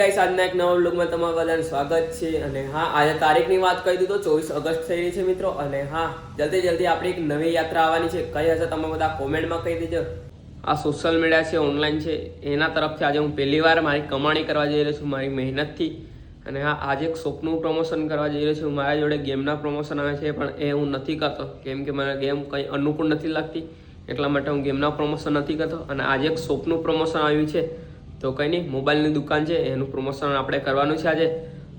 Guys આજના એક નવા બ્લોગમાં તમારું બધાનું સ્વાગત છે. અને હા, આજે તારીખની વાત કહી તો ચોવીસ ઓગસ્ટ થઈ રહી છે મિત્રો. અને હા, જલ્દી જલ્દી આપણી એક નવી યાત્રા આવવાની છે. કઈ હશે તમે બધા કોમેન્ટમાં કહી દેજો. આ સોશિયલ મીડિયા છે ઓનલાઈન છે. એના તરફથી આજે હું પહેલી વાર મારી કમાણી કરવા જઈ રહ્યો છું, મારી મહેનતથી. અને હા, આજે એક શોપનું પ્રમોશન કરવા જઈ રહ્યો છું. મારા જોડે ગેમના પ્રમોશન આવે છે, પણ એ હું નથી કરતો. કેમ કે મને ગેમ કંઈ અનુકૂળ નથી લાગતી. એટલા માટે હું ગેમના પ્રમોશન નથી કરતો. અને આજે એક શોપનું પ્રમોશન આવ્યું છે. તો કંઈ નહીં, મોબાઈલની દુકાન છે, એનું પ્રમોશન આપણે કરવાનું છે આજે.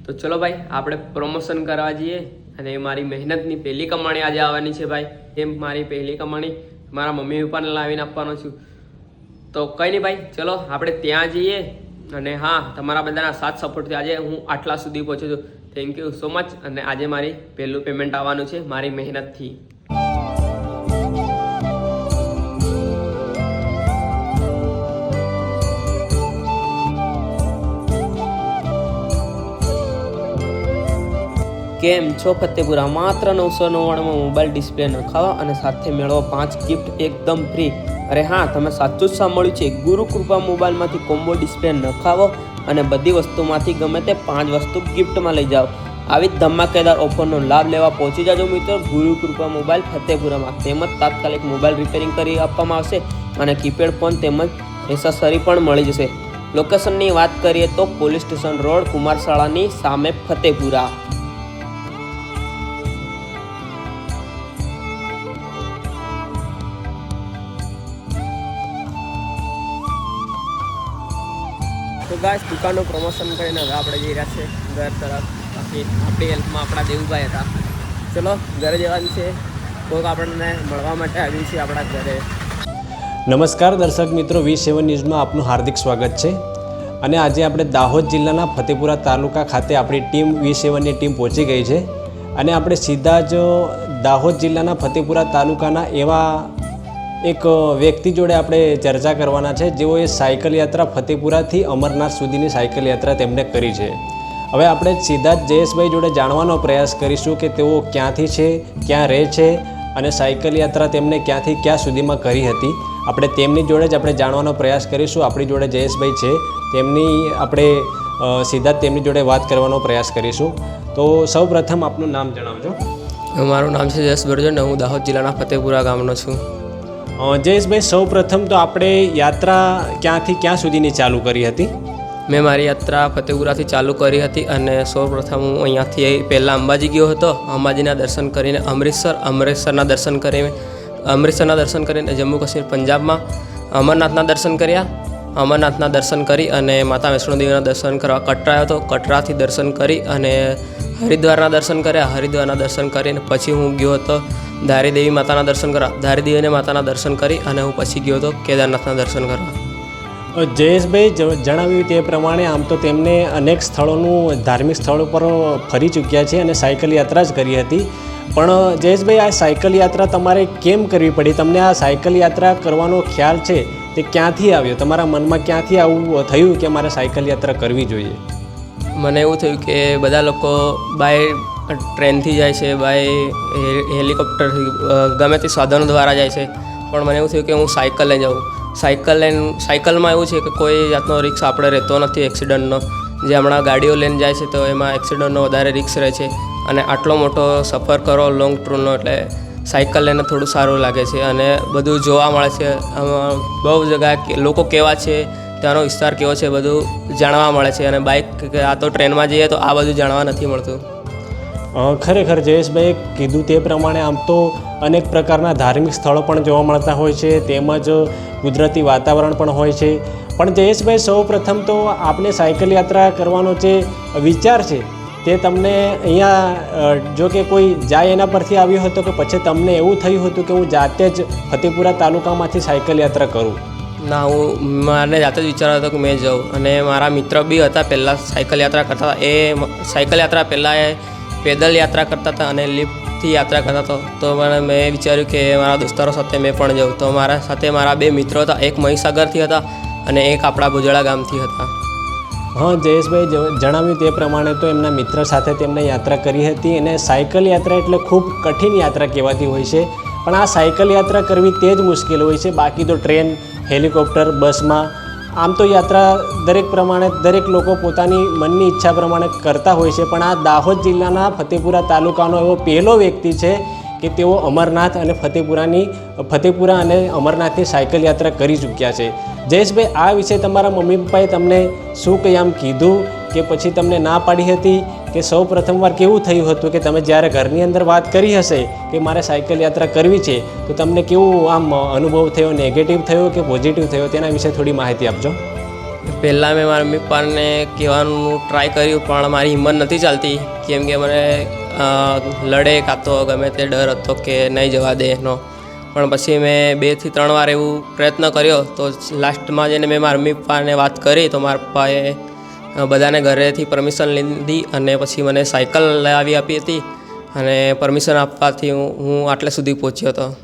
તો ચલો ભાઈ, આપણે પ્રમોશન કરવા જઈએ અને એ મારી મહેનતની પહેલી કમાણી આજે આવવાની છે ભાઈ. એમ મારી પહેલી કમાણી મારા મમ્મી પપ્પાને લાવીને આપવાનો છું. તો કંઈ નહીં ભાઈ, ચલો આપણે ત્યાં જઈએ અને હા, તમારા બધાના સાથ સપોર્ટથી આજે હું આટલા સુધી પહોંચ્યો છું. થેન્ક યુ સો મચ અને આજે મારી પહેલું પેમેન્ટ આવવાનું છે, મારી મહેનતથી. કેમ છો? ફતેપુરા માત્ર નવસો નવ્વાણુંમાં મોબાઈલ ડિસ્પ્લે નખાવો અને સાથે મેળવો પાંચ ગિફ્ટ એકદમ ફ્રી અરે હા, તમે સાચું જ સાંભળ્યું છે. ગુરુ કૃપા મોબાઈલમાંથી કોમ્બો ડિસ્પ્લે નખાવો અને બધી વસ્તુમાંથી ગમે તે પાંચ વસ્તુ ગિફ્ટમાં લઈ જાઓ. આવી ધમાકેદાર ઓફરનો લાભ લેવા પહોંચી જાજો મિત્રો. ગુરુ કૃપા મોબાઈલ ફતેપુરામાં. તેમજ તાત્કાલિક મોબાઈલ રિપેરિંગ કરી આપવામાં આવશે અને કીપેડ ફોન તેમજ એસેસરી પણ મળી જશે. લોકેશનની વાત કરીએ તો પોલીસ સ્ટેશન રોડ, કુમારશાળાની સામે ફતેપુરા. ગાઈસ, દુકાનનું પ્રમોશન કરીને હવે આપણે જઈ રહ્યા છે ઘર તરફ. બાકી આપણી હેલ્પમાં આપણા દેવુભાઈ હતા. ચલો, ઘરે જવાનું છે. કોઈક આપણને મળવા માટે આવ્યું છે આપણા ઘરે. નમસ્કાર દર્શક મિત્રો, વી સેવન ન્યૂઝમાં આપનું હાર્દિક સ્વાગત છે. અને આજે આપણે દાહોદ જિલ્લાના ફતેપુરા તાલુકા ખાતે આપણી ટીમ, વી સેવનની ટીમ પહોંચી ગઈ છે. અને આપણે સીધા જ દાહોદ જિલ્લાના ફતેપુરા તાલુકાના એવા એક વ્યક્તિ જોડે આપણે ચર્ચા કરવાના છે. જેઓએ સાયકલ યાત્રા ફતેપુરાથી અમરનાથ સુધીની સાયકલ યાત્રા તેમણે કરી છે. હવે આપણે સીધા જ જયેશભાઈ જોડે જાણવાનો પ્રયાસ કરીશું કે તેઓ ક્યાંથી છે, ક્યાં રહે છે અને સાયકલ યાત્રા તેમને ક્યાંથી ક્યાં સુધીમાં કરી હતી. આપણે તેમની જોડે જ આપણે જાણવાનો પ્રયાસ કરીશું. આપણી જોડે જયેશભાઈ છે. તેમની આપણે સીધા તેમની જોડે વાત કરવાનો પ્રયાસ કરીશું. તો સૌ પ્રથમ આપનું નામ જણાવજો. મારું નામ છે જયેશ બરજન. હું દાહોદ જિલ્લાના ફતેપુરા ગામનો છું. જયેશભાઈ સૌ પ્રથમ તો આપણે યાત્રા ક્યાંથી ક્યાં સુધીની ચાલુ કરી હતી? મેં મારી યાત્રા ફતેપુરાથી ચાલુ કરી હતી અને સૌપ્રથમ હું અહીંયાથી પહેલાં અંબાજી ગયો હતો, અંબાજીના દર્શન કરીને અમૃતસર, અમૃતસરના દર્શન કરીને, અમૃતસરના દર્શન કરીને જમ્મુ કાશ્મીર પંજાબમાં, અમરનાથના દર્શન કર્યા, અમરનાથના દર્શન કરી અને માતા વૈષ્ણો દેવીના દર્શન કરવા કટરા હતો, કટરાથી દર્શન કરી અને હરિદ્વારના દર્શન કર્યા, હરિદ્વારના દર્શન કરીને પછી હું ગયો હતો ધારી દેવી માતાના દર્શન કરવા. ધારી દેવીને માતાના દર્શન કરી અને હું પછી ગયો હતો કેદારનાથના દર્શન કરવા. જયેશભાઈ જણાવ્યું તે પ્રમાણે આમ તો તેમને અનેક સ્થળોનું ધાર્મિક સ્થળો પર ફરી ચૂક્યા છે અને સાયકલ યાત્રા જ કરી હતી. પણ જયેશભાઈ આ સાયકલ યાત્રા તમારે કેમ કરવી પડી? તમને આ સાયકલ યાત્રા કરવાનો ખ્યાલ છે તે ક્યાંથી આવ્યો? તમારા મનમાં ક્યાંથી આવું થયું કે મારે સાયકલ યાત્રા કરવી જોઈએ? મને એવું થયું કે બધા લોકો બાય ટ્રેનથી જાય છે બાય હે- હેલિકોપ્ટરથી ગમે તે સાધનો દ્વારા જાય છે. પણ મને એવું થયું કે હું સાયકલ લઈને જાઉં. સાયકલ લઈને, સાયકલમાં એવું છે કે કોઈ જાતનો રિક્સ આપણે રહેતો નથી એક્સિડન્ટનો જે હમણાં ગાડીઓ લઈને જાય છે, તો એમાં એક્સિડન્ટનો વધારે રિક્સ રહે છે. અને આટલો મોટો સફર કરો લોંગ ટૂરનો એટલે સાયકલ લઈને થોડું સારું લાગે છે. અને બધું જોવા મળે છે બહુ જગ્યા લોકો કેવા છે, ત્યાંનો વિસ્તાર કેવો છે, બધું જાણવા મળે છે. અને બાઇક આ તો ટ્રેનમાં જઈએ તો આ બધું જાણવા નથી મળતું. ખરેખર જયેશભાઈએ કીધું તે પ્રમાણે આમ તો અનેક પ્રકારના ધાર્મિક સ્થળો પણ જોવા મળતા હોય છે, તેમજ કુદરતી વાતાવરણ પણ હોય છે. પણ જયેશભાઈ, સૌ પ્રથમ તો આપણે સાયકલ યાત્રા કરવાનો જે વિચાર છે, તે તમને અહીંયા જો કે કોઈ જાય એના પરથી આવ્યો હતો કે પછી તમને એવું થયું હતું કે હું જાતે જ ફતેપુરા તાલુકામાંથી સાયકલ યાત્રા કરું? ના, હું, મારે જાતે જ વિચાર હતો કે મેં જાઉં. અને મારા મિત્ર બી હતા, પહેલાં સાયકલ યાત્રા કરતા એ સાયકલ યાત્રા પહેલાં એ પેદલ યાત્રા કરતા હતા અને લિફ્ટથી યાત્રા કરતા હતા. તો મને મેં વિચાર્યું કે મારા દોસ્તારો સાથે મેં પણ જાઉં. તો મારા સાથે મારા બે મિત્રો હતા. એક મહીસાગરથી હતા અને એક આપણા ભુજળા ગામથી હતા. હા, જયેશભાઈ જણાવ્યું તે પ્રમાણે તો એમના મિત્ર સાથે તેમણે યાત્રા કરી હતી અને સાયકલ યાત્રા એટલે ખૂબ કઠિન યાત્રા કહેવાતી હોય છે. પણ આ સાયકલ યાત્રા કરવી તે જ મુશ્કેલ હોય છે. બાકી તો ટ્રેન, હેલિકોપ્ટર, બસમાં આમ તો યાત્રા દરેક પ્રમાણે દરેક લોકો પોતાની મનની ઈચ્છા પ્રમાણે કરતા હોય છે, પણ આ દાહોદ જિલ્લાના ફતેપુરા તાલુકાનો એવો પહેલો વ્યક્તિ છે કે તેઓ અમરનાથ અને ફતેપુરાની, ફતેપુરા અને અમરનાથની સાયકલ યાત્રા કરી ચૂક્યા છે. જયેશભાઈ, આ વિશે તમારા મમ્મી પપ્પાએ તમને શું કંઈ આમ કીધું કે પછી તમને ના પાડી હતી? કે સૌ પ્રથમવાર કેવું થયું હતું કે તમે જ્યારે ઘરની અંદર વાત કરી હશે કે મારે સાયકલ યાત્રા કરવી છે, તો તમને કેવું આમ અનુભવ થયો નેગેટિવ થયો કે પોઝિટિવ થયો? તેના વિશે થોડી માહિતી આપજો. પહેલાં મેં મારા મમ્મી પપ્પાને કહેવાનું ટ્રાય કર્યું, પણ મારી હિંમત નથી ચાલતી. કેમ કે મને લડે કાં તો ગમે તે ડર હતો કે નહીં જવા દે એનો. પણ પછી મેં બેથી ત્રણ વાર એવું પ્રયત્ન કર્યો, તો લાસ્ટમાં જઈને મેં મારા મમ્મી પપ્પાને વાત કરી, તો મારા પપ્પાએ બધાને ઘરેથી પરમિશન લીધી અને પછી મને સાયકલ લાવી આપી હતી અને પરમિશન આપવાથી હું આટલે સુધી પહોંચ્યો હતો.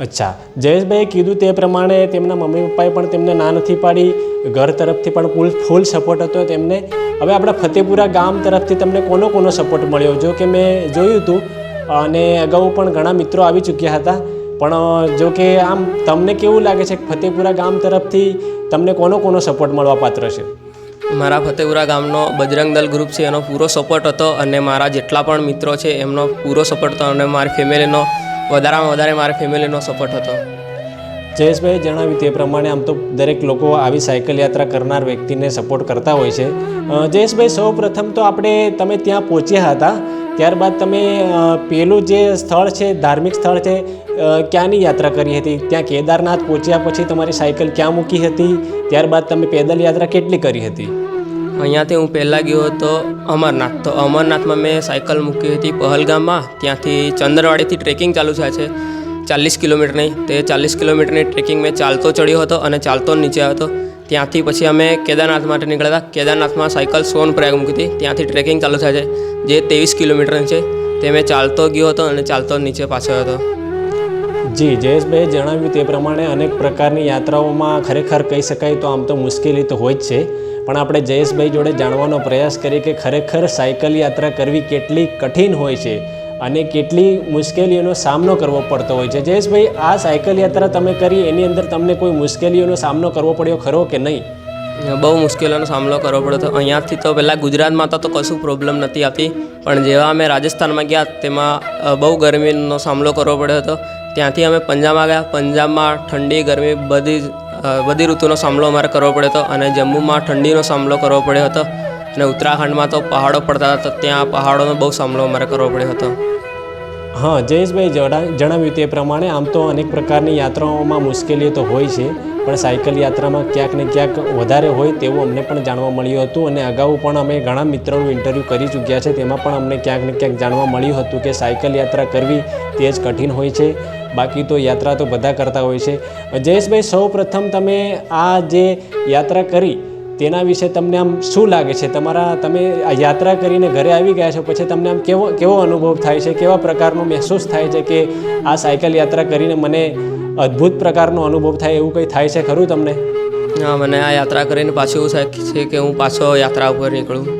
અચ્છા. જયેશભાઈએ કીધું તે પ્રમાણે તેમના મમ્મી પપ્પાએ પણ તેમને ના નથી પાડી. ઘર તરફથી પણ ફૂલ ફૂલ સપોર્ટ હતો તેમને. હવે આપણા ફતેપુરા ગામ તરફથી તમને કોનો કોનો સપોર્ટ મળ્યો? જો કે મેં જોયું હતું, અને અગાઉ પણ ઘણા મિત્રો આવી ચૂક્યા હતા. પણ જો કે આમ તમને કેવું લાગે છે કે ફતેપુરા ગામ તરફથી તમને કોનો કોનો સપોર્ટ મળવા પાત્ર છે? મારા ફતેપુરા ગામનો બજરંગ દલ ગ્રુપ છે, એનો પૂરો સપોર્ટ હતો અને મારા જેટલા પણ મિત્રો છે, એમનો પૂરો સપોર્ટ હતો અને મારી ફેમિલીનો વધારામાં વધારે મારી ફેમિલીનો સપોર્ટ હતો. જયેશભાઈએ જણાવ્યું તે પ્રમાણે આમ તો દરેક લોકો આવી સાયકલ યાત્રા કરનાર વ્યક્તિને સપોર્ટ કરતા હોય છે. જયેશભાઈ, સૌ પ્રથમ તો આપણે તમે ત્યાં પહોંચ્યા હતા. ત્યારબાદ તમે પેલું જે સ્થળ છે, ધાર્મિક સ્થળ છે ક્યાંની યાત્રા કરી હતી? ત્યાં કેદારનાથ પહોંચ્યા પછી તમારી સાયકલ ક્યાં મૂકી હતી? ત્યારબાદ તમે પેદલ યાત્રા કેટલી કરી હતી? અહીંયાથી હું પહેલાં ગયો હતો અમરનાથ. તો અમરનાથમાં મેં સાયકલ મૂકી હતી પહલગામમાં. ત્યાંથી ચંદ્રવાડીથી ટ્રેકિંગ ચાલુ થાય છે. ચાલીસ કિલોમીટરની તે ચાલીસ કિલોમીટરની ટ્રેકિંગ મેં ચાલતો ચડ્યો હતો અને ચાલતો નીચે આવ્યો હતો. ત્યાંથી પછી અમે કેદારનાથ માટે નીકળ્યા. હતા કેદારનાથમાં સાયકલ સોનપ્રયાગ મૂકી હતી. ત્યાંથી ટ્રેકિંગ ચાલુ થાય છે. જે ત્રેવીસ કિલોમીટરની છે, તે મેં ચાલતો ગયો હતો અને ચાલતો નીચે પાછો હતો. જી, જયેશભાઈએ જણાવ્યું તે પ્રમાણે અનેક પ્રકારની યાત્રાઓમાં ખરેખર કહી શકાય તો આમ તો મુશ્કેલી તો હોય જ છે. પણ આપણે જયેશભાઈ જોડે જાણવાનો પ્રયાસ કરીએ કે ખરેખર સાયકલ યાત્રા કરવી કેટલી કઠિન હોય છે. અને કેટલી મુશ્કેલીઓનો સામનો કરવો પડતો હોય છે. જયેશભાઈ, આ સાયકલ યાત્રા તમે કરી, એની અંદર તમને કોઈ મુશ્કેલીઓનો સામનો કરવો પડ્યો ખરો કે નહીં? બહુ મુશ્કેલીઓનો સામનો કરવો પડ્યો હતો. અહીંયાથી તો પહેલાં ગુજરાતમાં તો કશું પ્રોબ્લેમ નથી આવતી. પણ જેવા અમે રાજસ્થાનમાં ગયા, તેમાં બહુ ગરમીનો સામનો કરવો પડ્યો હતો. ત્યાંથી અમે પંજાબમાં ગયા. પંજાબમાં ઠંડી, ગરમી બધી બધી ઋતુનો સામનો અમારે કરવો પડ્યો હતો. અને જમ્મુમાં ઠંડીનો સામનો કરવો પડ્યો હતો. અને ઉત્તરાખંડમાં તો પહાડો પડતા હતા ત્યાં પહાડોનો બહુ સામનો અમારે કરવો પડ્યો હતો. હા, જયેશભાઈ જણા, જણાવ્યું તે પ્રમાણે આમ તો અનેક પ્રકારની યાત્રાઓમાં મુશ્કેલીઓ તો હોય છે, પણ સાયકલ યાત્રામાં ક્યાંક ને ક્યાંક વધારે હોય તેવું અમને પણ જાણવા મળ્યું હતું અને અગાઉ પણ અમે ઘણા મિત્રોનું ઇન્ટરવ્યૂ કરી ચૂક્યા છે, તેમાં પણ અમને ક્યાંક ને ક્યાંક જાણવા મળ્યું હતું કે સાયકલ યાત્રા કરવી તે જ કઠિન હોય છે, બાકી તો યાત્રા તો બધા કરતા હોય છે. જયેશભાઈ સૌ પ્રથમ તમે આ જે યાત્રા કરી તેના વિશે તમને આમ શું લાગે છે? તમારા, તમે યાત્રા કરીને ઘરે આવી ગયા છો, પછી તમને આમ કેવો કેવો અનુભવ થાય છે? કેવા પ્રકારનો મહેસૂસ થાય છે કે આ સાયકલ યાત્રા કરીને મને અદ્ભુત પ્રકારનો અનુભવ થાય, એવું કંઈ થાય છે ખરું તમને? હા, મને આ યાત્રા કરીને પાછું એવું થાય છે કે હું પાછો યાત્રા ઉપર નીકળું.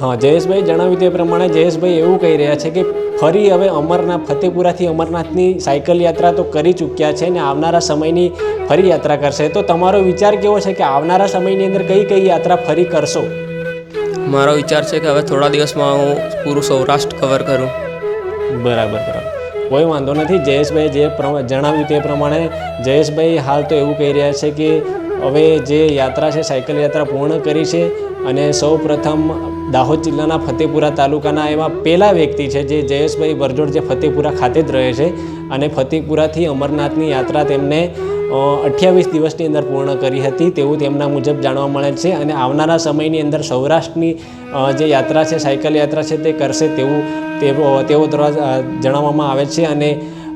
હા જયેશભાઈ જણાવ્યું તે પ્રમાણે જયેશભાઈ એવું કહી રહ્યા છે કે ફરી હવે અમરનાથ ફતેપુરાથી અમરનાથની સાયકલ યાત્રા તો કરી ચૂક્યા છે ને આવનારા સમયની ફરી યાત્રા કરશે. તો તમારો વિચાર કેવો છે કે આવનારા સમયની અંદર કઈ કઈ યાત્રા ફરી કરશો? મારો વિચાર છે કે હવે થોડા દિવસમાં હું પૂરું સૌરાષ્ટ્ર કવર કરું. બરાબર બરાબર. કોઈ વાંધો નથી. જયેશભાઈ જે પ્રમાણે જણાવ્યું તે પ્રમાણે જયેશભાઈ હાલ તો એવું કહી રહ્યા છે કે હવે જે યાત્રા છે સાયકલ યાત્રા પૂર્ણ કરી છે અને સૌ પ્રથમ દાહોદ જિલ્લાના ફતેપુરા તાલુકાના એવા પહેલા વ્યક્તિ છે જે જયેશભાઈ બરજોડ જે ફતેપુરા ખાતે જ રહે છે અને ફતેપુરાથી અમરનાથની યાત્રા તેમને અઠ્યાવીસ દિવસની અંદર પૂર્ણ કરી હતી તેવું તેમના મુજબ જાણવા મળે છે અને આવનારા સમયની અંદર સૌરાષ્ટ્રની જે યાત્રા છે, સાયકલ યાત્રા છે તે કરશે તેવું તેઓ તેઓ દ્વારા જણાવવામાં આવે છે અને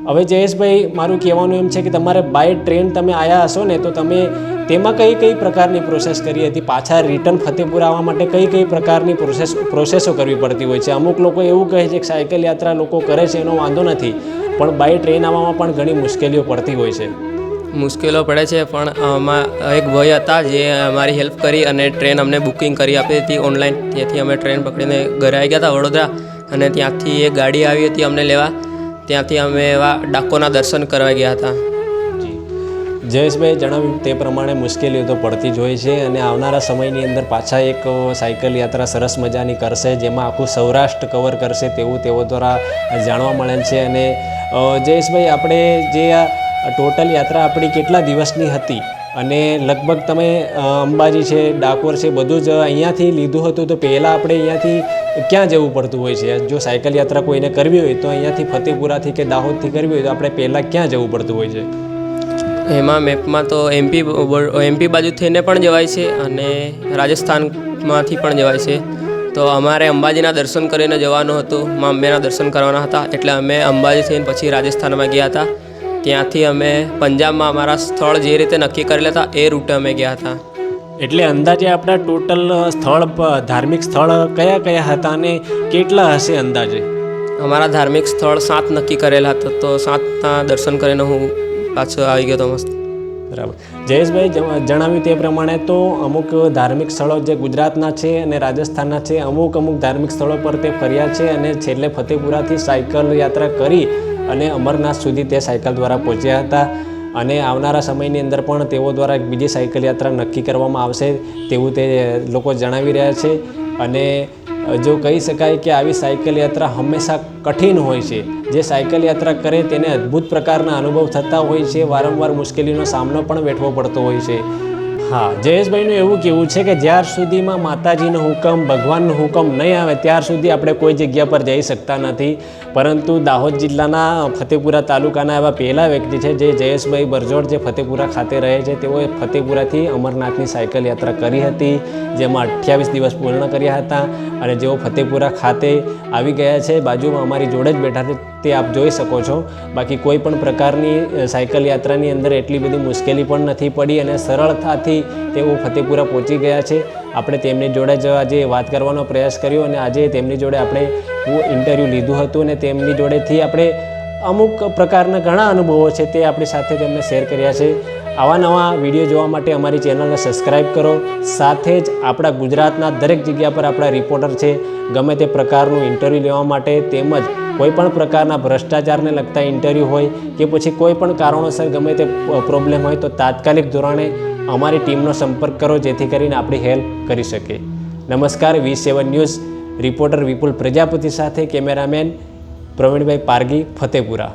હવે જયેશભાઈ મારું કહેવાનું એમ છે કે તમારે બાય ટ્રેન તમે આવ્યા હશો ને તો તમે તેમાં કઈ કઈ પ્રકારની પ્રોસેસ કરી હતી? પાછા રિટર્ન ફતેપુર આવવા માટે કઈ કઈ પ્રકારની પ્રોસેસ પ્રોસેસો કરવી પડતી હોય છે? અમુક લોકો એવું કહે છે કે સાયકલ યાત્રા લોકો કરે છે, એનો વાંધો નથી. પણ બાય ટ્રેન આવવામાં પણ ઘણી મુશ્કેલીઓ પડતી હોય છે. મુશ્કેલો પડે છે, પણ આમાં એક ભાઈ હતા જે અમારી હેલ્પ કરી અને ટ્રેન અમને બુકિંગ કરી આપી હતી ઓનલાઈન ત્યાંથી અમે ટ્રેન પકડીને ઘરે આવી ગયા હતા વડોદરા. અને ત્યાંથી એક ગાડી આવી હતી અમને લેવા. ત્યાંથી અમે એવા ડાકોના દર્શન કરવા ગયા હતા. જયેશભાઈ જણાવ્યું તે પ્રમાણે મુશ્કેલીઓ તો પડતી જ હોય છે અને આવનારા સમયની અંદર પાછા એક સાયકલ યાત્રા સરસ મજાની કરશે, જેમાં આખું સૌરાષ્ટ્ર કવર કરશે તેવું તેઓ દ્વારા જાણવા મળેલ છે. અને જયેશભાઈ, આપણે જે આ ટોટલ યાત્રા આપણી કેટલા દિવસની હતી? અને લગભગ તમે અંબાજી છે, ડાકોર છે, બધું જ અહીંયાથી લીધું હતું, તો પહેલાં આપણે અહીંયાથી ક્યાં જવું પડતું હોય છે? જો સાયકલ યાત્રા કોઈને કરવી હોય તો અહીંયાથી ફતેપુરાથી કે દાહોદથી કરવી હોય તો આપણે પહેલાં ક્યાં જવું પડતું હોય છે? એમાં મેપમાં તો એમપી એમપી બાજુ થઈને પણ જવાય છે અને રાજસ્થાનમાંથી પણ જવાય છે. તો અમારે અંબાજીના દર્શન કરીને જવાનું હતું. મા અંબેના દર્શન કરવાના હતા. એટલે અમે અંબાજી થઈને પછી રાજસ્થાનમાં ગયા હતા. ત્યાંથી અમે પંજાબમાં અમારા સ્થળ જે રીતે નક્કી કરેલા હતા એ રૂટે અમે ગયા હતા. એટલે અંદાજે આપણા ટોટલ સ્થળ ધાર્મિક સ્થળ કયા કયા હતા અને કેટલા હશે અંદાજે? અમારા ધાર્મિક સ્થળ સાત નક્કી કરેલા હતા. તો સાતના દર્શન કરીને હું પાછો આવી ગયો તો મસ્ત. બરાબર. જયેશભાઈ જણાવ્યું તે પ્રમાણે તો અમુક ધાર્મિક સ્થળો જે ગુજરાતના છે અને રાજસ્થાનના છે, અમુક અમુક ધાર્મિક સ્થળો પર તે ફર્યા છે અને છેલ્લે ફતેપુરાથી સાયકલ યાત્રા કરી અને અમરનાથ સુધી તે સાયકલ દ્વારા પહોંચ્યા હતા. અને આવનારા સમયની અંદર પણ તેઓ દ્વારા એક બીજી સાયકલ યાત્રા નક્કી કરવામાં આવશે તેવું તે લોકો જણાવી રહ્યા છે. અને જો કહી શકાય કે આવી સાયકલ યાત્રા હંમેશા કઠિન હોય છે. જે સાયકલ યાત્રા કરે તેને અદ્ભુત પ્રકારના અનુભવ થતા હોય છે. વારંવાર મુશ્કેલીનો સામનો પણ વેઠવો પડતો હોય છે. હા, જયેશભાઈનું એવું કહેવું છે કે જ્યાર સુધીમાં માતાજીનો હુકમ, ભગવાનનો હુકમ નહીં આવે, ત્યાર સુધી આપણે કોઈ જગ્યા પર જઈ શકતા નથી. પરંતુ દાહોદ જિલ્લાના ફતેપુરા તાલુકાના એવા પહેલા વ્યક્તિ છે જે જયેશભાઈ બરજોડ જે ફતેપુરા ખાતે રહે છે, તેઓએ ફતેપુરાથી અમરનાથની સાયકલ યાત્રા કરી હતી, જેમાં અઠ્યાવીસ દિવસ પૂર્ણ કર્યા હતા. અને જેઓ ફતેપુરા ખાતે આવી ગયા છે, બાજુમાં અમારી જોડે જ બેઠા છે. તે આપ જોઈ શકો છો. બાકી કોઈ પણ પ્રકારની સાયકલ યાત્રાની અંદર એટલી બધી મુશ્કેલી પણ નથી પડી અને સરળતાથી તેઓ ફતેપુરા પહોંચી ગયા છે. આપણે તેમની જોડે જ આજે વાત કરવાનો પ્રયાસ કર્યો અને આજે તેમની જોડે આપણે ઇન્ટરવ્યૂ લીધું હતું અને તેમની જોડેથી આપણે અમુક પ્રકારના ઘણા અનુભવો છે તે આપણી સાથે તેમને શેર કર્યા છે. આવા નવા વીડિયો જોવા માટે અમારી ચેનલને સબસ્ક્રાઈબ કરો. સાથે જ આપણા ગુજરાતના દરેક જગ્યા પર આપણા રિપોર્ટર છે. ગમે તે પ્રકારનું ઇન્ટરવ્યૂ લેવા માટે તેમજ કોઈ પણ પ્રકારના ભ્રષ્ટાચારને લગતા ઇન્ટરવ્યૂ હોય કે પછી કોઈ પણ કારણોસર ગમે તે પ્રોબ્લેમ હોય તો તાત્કાલિક ધોરણે અમારી ટીમનો સંપર્ક કરો જેથી કરીને આપણી હેલ્પ કરી શકે. નમસ્કાર, V seven news. Reporter Vipul Prajapati સાથે કેમેરામેન પ્રવીણભાઈ પારગી ફતેપુરા.